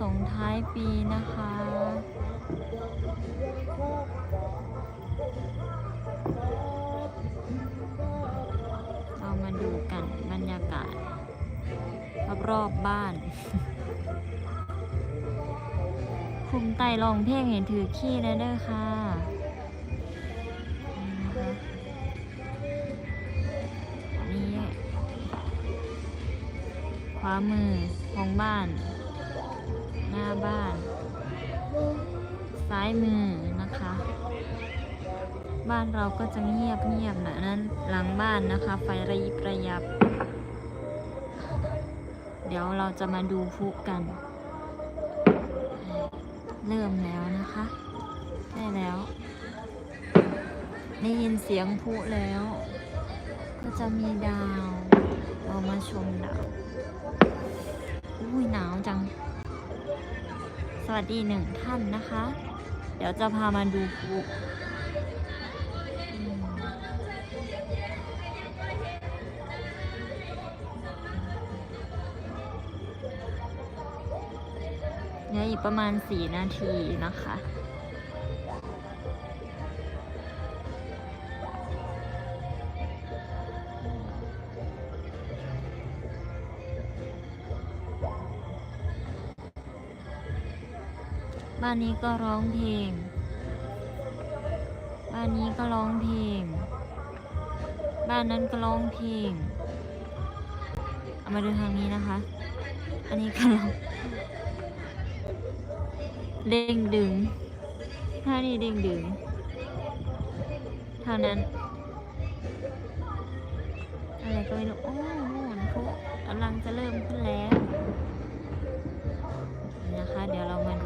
ส่งท้ายปีนะคะ เรามาดูกันบรรยากาศรอบๆบ้านคุมไต่ลองเพลงเห็นถือขี้นะเด้อค่ะนี่คะนี่ขวามือของบ้าน หน้าบ้าน ซ้ายมือนะคะ บ้านเราก็จะเงียบเงียบๆนะนั้นหลังบ้านนะคะ ไฟระยิบระยับ เดี๋ยวเราจะมาดูพลุกัน เริ่มแล้วนะคะ ได้แล้ว ได้ยินเสียงพลุแล้ว ก็จะมีดาว เรามาชมดาวอุ้ยหนาวจัง สวัสดีหนึ่งท่านนะคะ เดี๋ยวจะพามาดูฟูเหลืออีกประมาณ 4 นาทีนะคะ บ้านนี้ก็ร้องเพลง บ้านนี้ก็ร้องเพลง บ้านนั้นก็ร้องเพลง เอามาดูทางนี้นะคะ อันนี้ก็ร้องเด้งดึงท่านี้เด้งดึง เท่านั้น อะไรก็ไม่รู้ โอ้โหนพุกำลังจะเริ่มขึ้นแล้ว นะคะ เดี๋ยวเรามาดู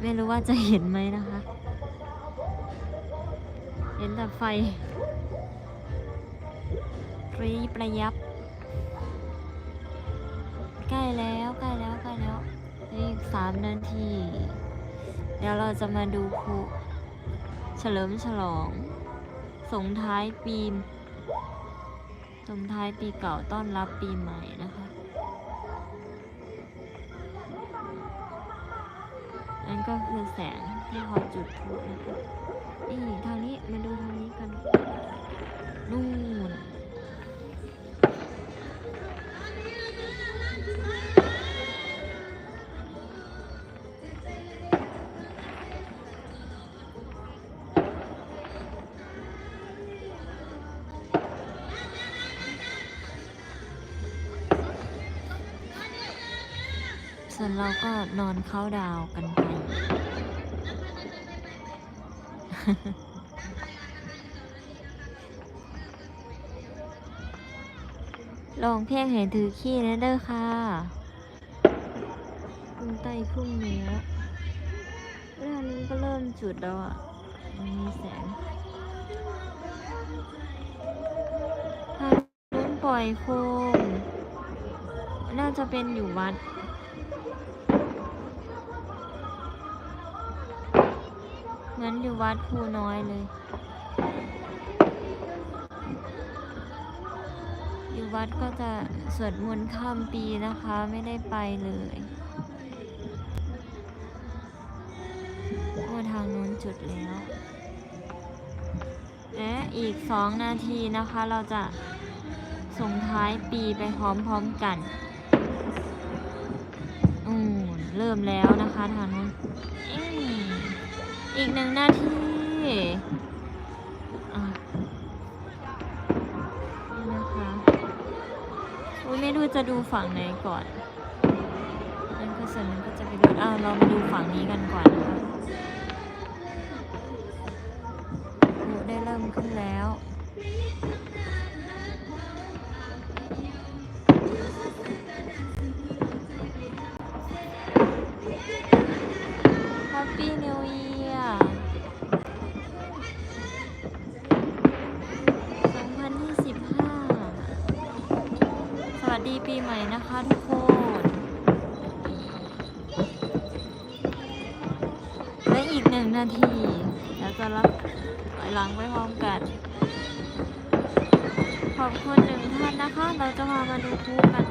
ไม่รู้ว่าจะเห็นไหมนะคะ เห็นแต่ไฟปรีประยับ ใกล้แล้วใกล้แล้วใกล้แล้วอีกสามนาที เดี๋ยวเราจะมาดูพลุเฉลิมฉลอง ส่งท้ายปีส่งท้ายปีเก่าต้อนรับปีใหม่นะคะ นั่นก็คือแสงที่เขาจุดพลุนะคะนี่ทางนี้มาดูทางนี้กันนู่น เราก็นอนเข้าดาวกันไป ลองเพลงให้ถือขี้นะเด้อค่ะคุณไต้พุ่งเนื้อเรื่องนี้ก็เริ่มจุดแล้วอะ มีแสงทางนู้นปล่อยโคมน่าจะเป็นอยู่วัด เหมือนอยู่วัดภูน้อยเลย อยู่วัดก็จะสวดมนต์ข้ามปีนะคะไม่ได้ไปเลยโอ้ทางนู้นจุดแล้ว และอีกสองนาทีนะคะเราจะส่งท้ายปีไปพร้อมๆกัน อืมเริ่มแล้วนะคะทางนู้น อีกหนึ่งนาที่นี่นะคะอุ้ยไม่รู้จะดูฝั่งไหนก่อนนั่นก็ส่วนนึงก็จะไปดูอ้าวเรามาดูฝั่งนี้กันก่อนนะคะได้เริ่มขึ้นแล้ว ดีปีใหม่นะคะทุกคน และอีกหนึ่งนาทีเดี๋ยวจะรับถอยหลังไปพร้อมกัน ขอบคุณหนึ่งท่านนะคะ เราจะมามาดูคู่กัน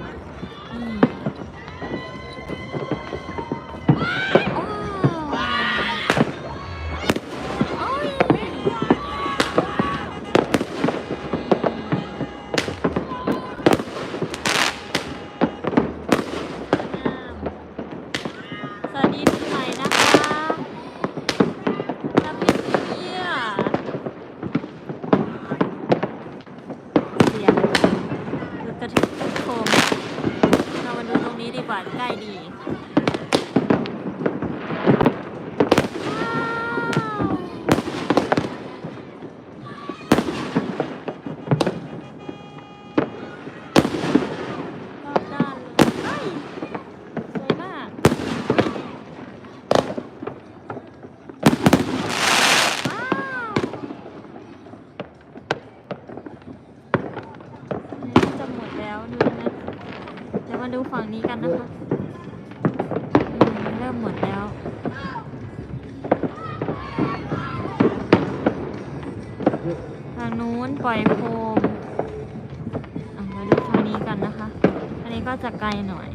ก็จะไกลหน่อย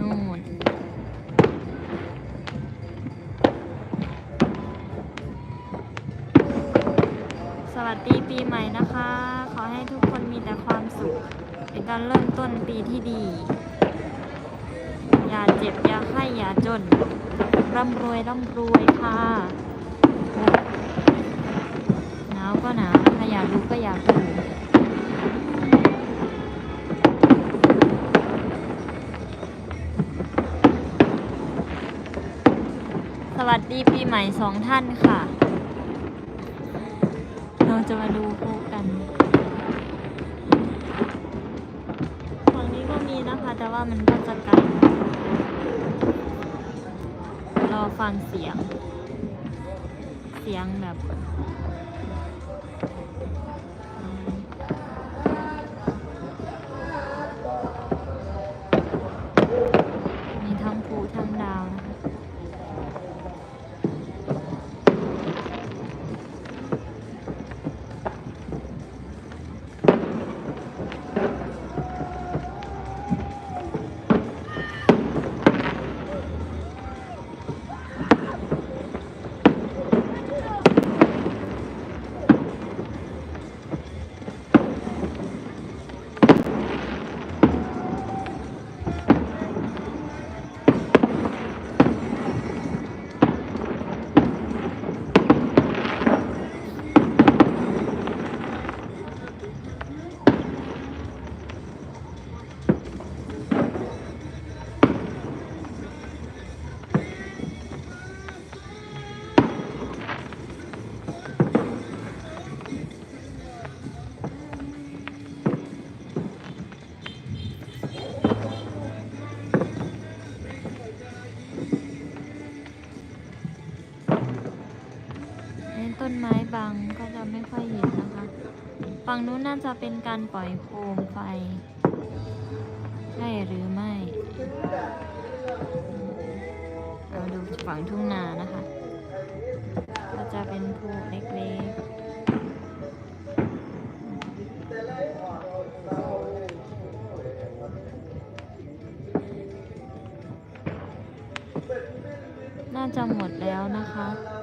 นู่น สวัสดีปีใหม่นะคะ ขอให้ทุกคนมีแต่ความสุข เป็นการเริ่มต้นปีที่ดี อย่าเจ็บ อย่าไข้ อย่าจน ร่ำรวย ร่ำรวยค่ะหนาวก็หนาวนะคะอยากดูก็อยากดู ดีปีใหม่สองท่านค่ะ เราจะมาดูพูกันฝั่งนี้ก็มีนะคะ แต่ว่ามันก็จะกัน รอฟังเสียง เสียงแบบ บังก็จะไม่ค่อยเห็นนะคะ ฝั่งนู้นน่าจะเป็นการปล่อยโคมไฟ ใช่หรือไม่เราดูฝั่งทุ่งนานะคะ ก็จะเป็นภูเล็กๆน่าจะหมดแล้วนะคะ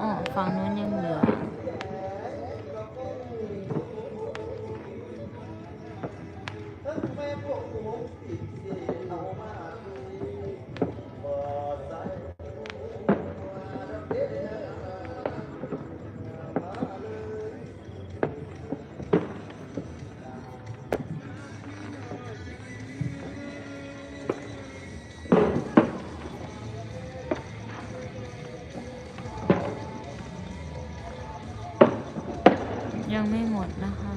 อ๋อฝั่งนู้นยังเหลือ ยังไม่หมดนะคะ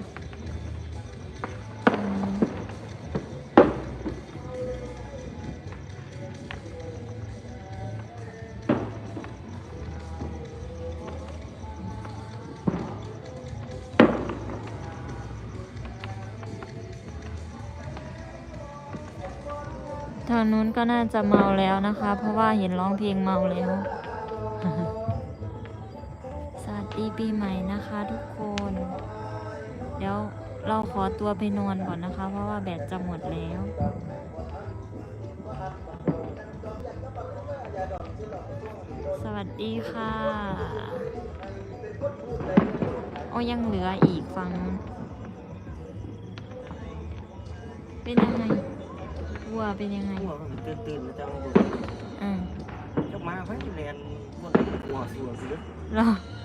ทางนู้นก็น่าจะเมาแล้วนะคะ เพราะว่าเห็นร้องเพลงเมาแล้ว ดีปีใหม่นะคะทุกคน เดี๋ยวเราขอตัวไปนอนก่อนนะคะ เพราะว่าแบตจะหมดแล้วสวัสดีค่ะ โอ้ยังเหลืออีกฝั่งนู้นเป็นยังไงวัวเป็นยังไงหัวมันตื่นตื่นมาจังเลยอืมจักมาไว้แลนบนหัวสัวคือรอซึ่ง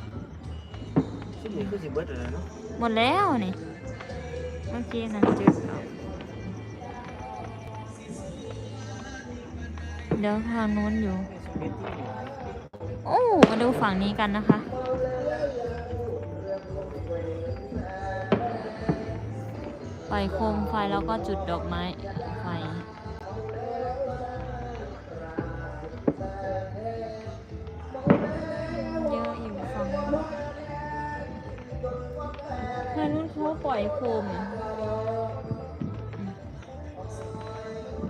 นี่คือสิเบิดเลยเนาะหมดแล้วนี่เมื่อกี้นั่นจุดเอเดี๋ยวทางนู้นอยู่ โอ้มาดูฝั่งนี้กันนะคะปโคมไฟแล้วก็จุดดอกไม้ ล่อยโคม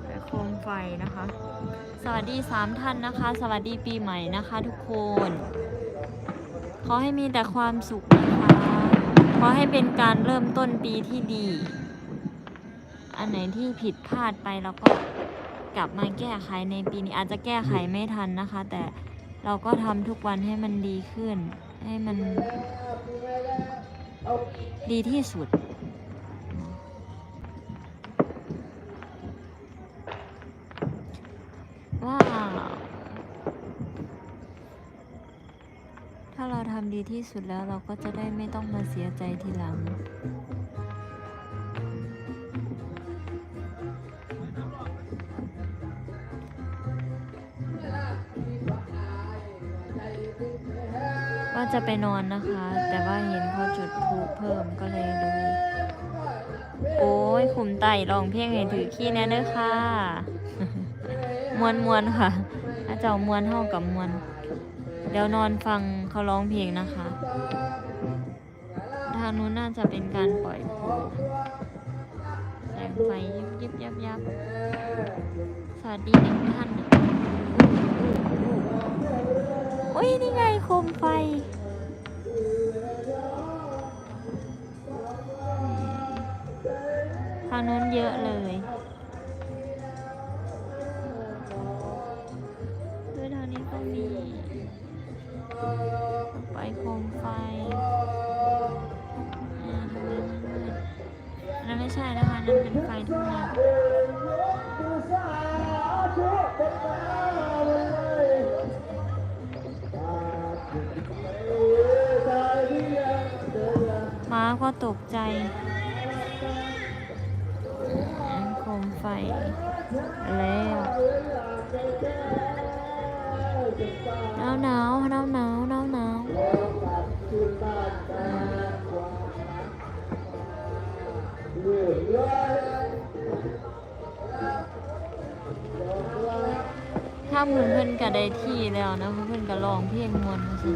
ปล่อยโคมไฟนะคะ สวัสดีสามท่านนะคะ สวัสดีปีใหม่นะคะทุกคน ขอให้มีแต่ความสุขนะคะขอให้เป็นการเริ่มต้นปีที่ดี อันไหนที่ผิดพลาดไปเราก็กลับมาแก้ไขในปีนี้อาจจะแก้ไขไม่ทันนะคะ แต่เราก็ทำทุกวันให้มันดีขึ้น ให้มัน ดีที่สุด ว้าว ถ้าเราทำดีที่สุดแล้วเราก็จะได้ไม่ต้องมาเสียใจทีหลัง ว่าจะไปนอนนะคะ แต่ว่าเห็นเขาจุดพลุเพิ่มก็เลยดู โอ้ยขุมไต่ร้องเพลงให้ถือขี้แน่เด้อค่ะ มวนมวนๆค่ะอาเจ้ามวนเท่ากับมวน เดี๋ยวนอนฟังเขาร้องเพลงนะคะ ทางนู้นน่าจะเป็นการปล่อยโคมแสงไฟยิบยิบยับยับสวัสดีหนึ่งท่านโอุ้ยนี่ไงโคมไฟ ทางนู้นเยอะเลย ก็ตกใจโคมไฟแล้วหนาวหนาวหนาวหนาวหนาวหนาวถ้าเพื่อนเพื่อนก็ได้ที่แล้วนะเพื่อนก็ร้องเพลงมวนมาสิ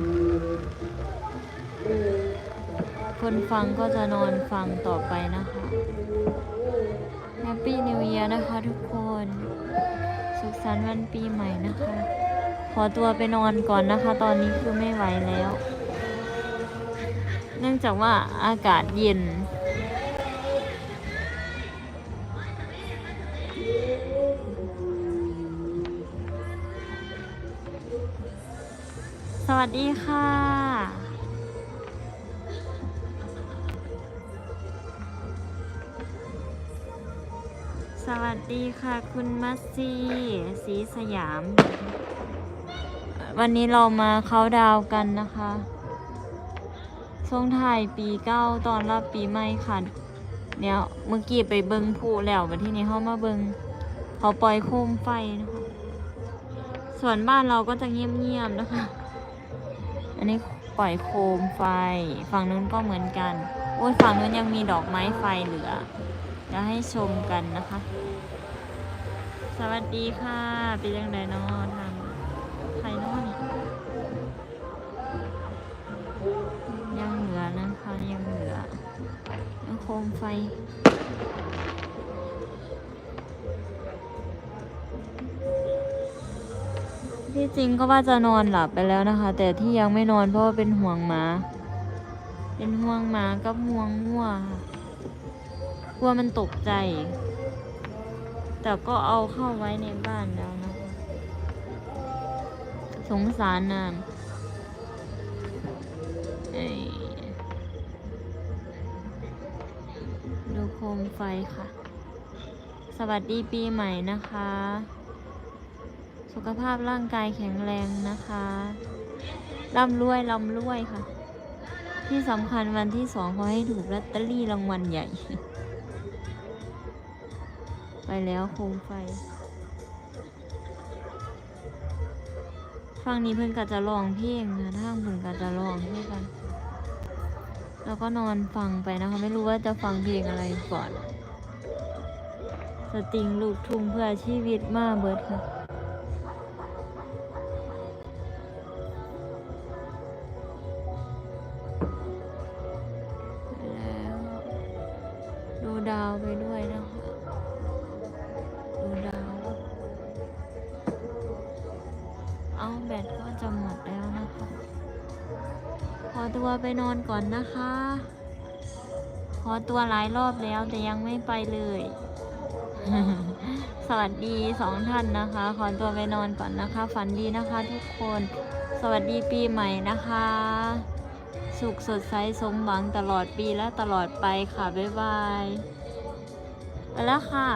คนฟังก็จะนอนฟังต่อไปนะคะแฮปปี้นิว e ย r นะคะทุกคน สุขสันต์วันปีใหม่นะคะ ขอตัวไปนอนก่อนนะคะ ตอนนี้คือไม่ไหวแล้ว เนื่องจากว่าอากาศเย็นสวัสดีค่ะ สวัสดีค่ะคุณมัสซีสีสยาม วันนี้เรามาเขาดาวกันนะคะช่วงถ่ายปีเก้าตอนรับปีใหม่ค่ะเนี่ยเมื่อกี้ไปเบิงผู้แล้ววันที่นี้เขามาเบิงเขาปล่อยโคมไฟนะคะ ส่วนบ้านเราก็จะเงียบๆนะคะ อันนี้ปล่อยโคมไฟ ฝั่งนู้นก็เหมือนกัน โอ้ยฝั่งนู้นยังมีดอกไม้ไฟเหลือ เดี๋ยวให้ชมกันนะคะ สวัสดีค่ะเป็นยังไงนาะทางใครเนาะนี่ยังเหลือนะคะยังเหลือยังโคมไฟที่จริงก็ว่าจะนอนหลับไปแล้วนะคะ แต่ที่ยังไม่นอนเพราะว่าเป็นห่วงหมา เป็นห่วงหมากับห่วงงัวค่ะ กลัวมันตกใจ แต่ก็เอาเข้าไว้ในบ้านแล้วนะ สงสารนานดูโคมไฟค่ะ สวัสดีปีใหม่นะคะ สุขภาพร่างกายแข็งแรงนะคะร่ำรวยร่ำรวยค่ะ ที่สำคัญวันที่สองขอให้ถูกลอตเตอรี่รางวัลใหญ่ ไปแล้วโคมไฟฟังนี้เพื่อนก็จะร้องเพลงนะทางเพื่อนก็จะร้องด้กัน แล้วก็นอนฟังไปนะคะ ไม่รู้ว่าจะฟังเพลงอะไรก่อน สติงลูกทุ่งเพื่อชีวิตมาเบิดค่ะ ตัวไปนอนก่อนนะคะ ขอตัวหลายรอบแล้วแต่ยังไม่ไปเลย สวัสดีสองท่านนะคะ ขอตัวไปนอนก่อนนะคะ ฝันดีนะคะทุกคน สวัสดีปีใหม่นะคะ สุขสดใสสมหวังตลอดปีและตลอดไปค่ะ บ๊ายบาย ไปแล้วค่ะ